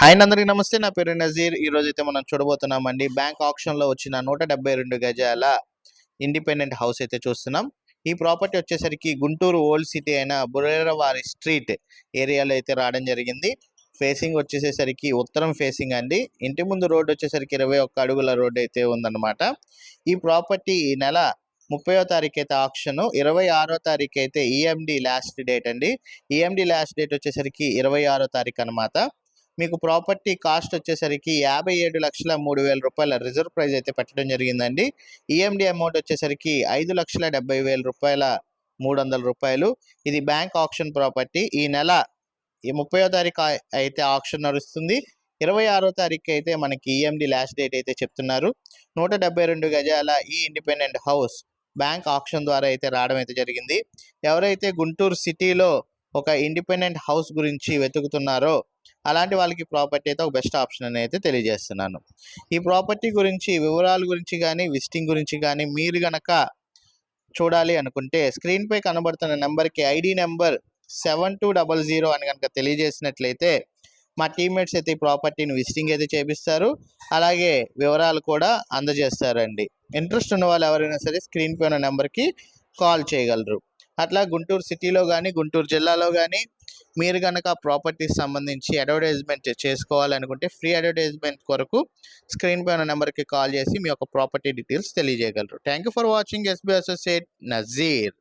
Hi అందరికీ నమస్తే నా పేరు నజీర్. ఈ రోజు అయితే మనం చూడబోతున్నామండి. బ్యాంక్ ఆప్షన్లో వచ్చిన నూట డెబ్బై రెండు గజాల ఇండిపెండెంట్ హౌస్ అయితే చూస్తున్నాం. ఈ ప్రాపర్టీ వచ్చేసరికి గుంటూరు ఓల్డ్ సిటీ అయిన బురేరవారి స్ట్రీట్ ఏరియాలో అయితే రావడం జరిగింది. ఫేసింగ్ వచ్చేసేసరికి ఉత్తరం ఫేసింగ్ అండి. ఇంటి ముందు రోడ్డు వచ్చేసరికి ఇరవై ఒక్క అడుగుల రోడ్ అయితే ఉందన్నమాట. ఈ ప్రాపర్టీ ఈ నెల ముప్పయో తారీఖు అయితే ఆప్షన్ ఇరవై ఆరో తారీఖు అయితే ఈఎండి లాస్ట్ డేట్ అండి. ఈఎండి లాస్ట్ డేట్ వచ్చేసరికి ఇరవై ఆరో తారీఖు అనమాట మీకు ప్రాపర్టీ కాస్ట్ వచ్చేసరికి యాభై ఏడు లక్షల మూడు వేల రూపాయల రిజర్వ్ ప్రైస్ అయితే పెట్టడం జరిగిందండి. ఈఎండి అమౌంట్ వచ్చేసరికి ఐదు లక్షల డెబ్బై వేల రూపాయల మూడు వందల రూపాయలు. ఇది బ్యాంక్ ఆప్షన్ ప్రాపర్టీ. ఈ నెల ఈ ముప్పయో తారీఖు అయితే ఆప్షన్ నడుస్తుంది. ఇరవై ఆరో తారీఖు అయితే మనకి ఈఎండి లాస్ట్ డేట్ అయితే చెప్తున్నారు. నూట డెబ్బై రెండు గజాల ఈ ఇండిపెండెంట్ హౌస్ బ్యాంక్ ఆప్షన్ ద్వారా అయితే రావడం అయితే జరిగింది. ఎవరైతే గుంటూరు సిటీలో ఒక ఇండిపెండెంట్ హౌస్ గురించి వెతుకుతున్నారో అలాంటి వాళ్ళకి ప్రాపర్టీ అయితే ఒక బెస్ట్ ఆప్షన్ అని అయితే తెలియజేస్తున్నాను. ఈ ప్రాపర్టీ గురించి వివరాల గురించి కానీ విజిటింగ్ గురించి కానీ మీరు గనక చూడాలి అనుకుంటే స్క్రీన్పై కనబడుతున్న నెంబర్కి ID number seven two double zero అని కనుక తెలియజేసినట్లయితే మా టీమ్మేట్స్ అయితే ఈ ప్రాపర్టీని విజిటింగ్ అయితే చేపిస్తారు. అలాగే వివరాలు కూడా అందజేస్తారండి. ఇంట్రెస్ట్ ఉన్న వాళ్ళు ఎవరైనా సరే స్క్రీన్పై ఉన్న నెంబర్కి కాల్ చేయగలరు. అట్లా గుంటూరు సిటీలో కానీ గుంటూరు జిల్లాలో కానీ మీరు కనుక ప్రాపర్టీస్ సంబంధించి అడ్వర్టైజ్మెంట్ చేసుకోవాలనుకుంటే ఫ్రీ అడ్వర్టైజ్మెంట్ కొరకు స్క్రీన్ పైన నెంబర్కి కాల్ చేసి మీ యొక్క ప్రాపర్టీ డీటెయిల్స్ తెలియజేయగలరు. Thank you for watching SB associate Nazeer.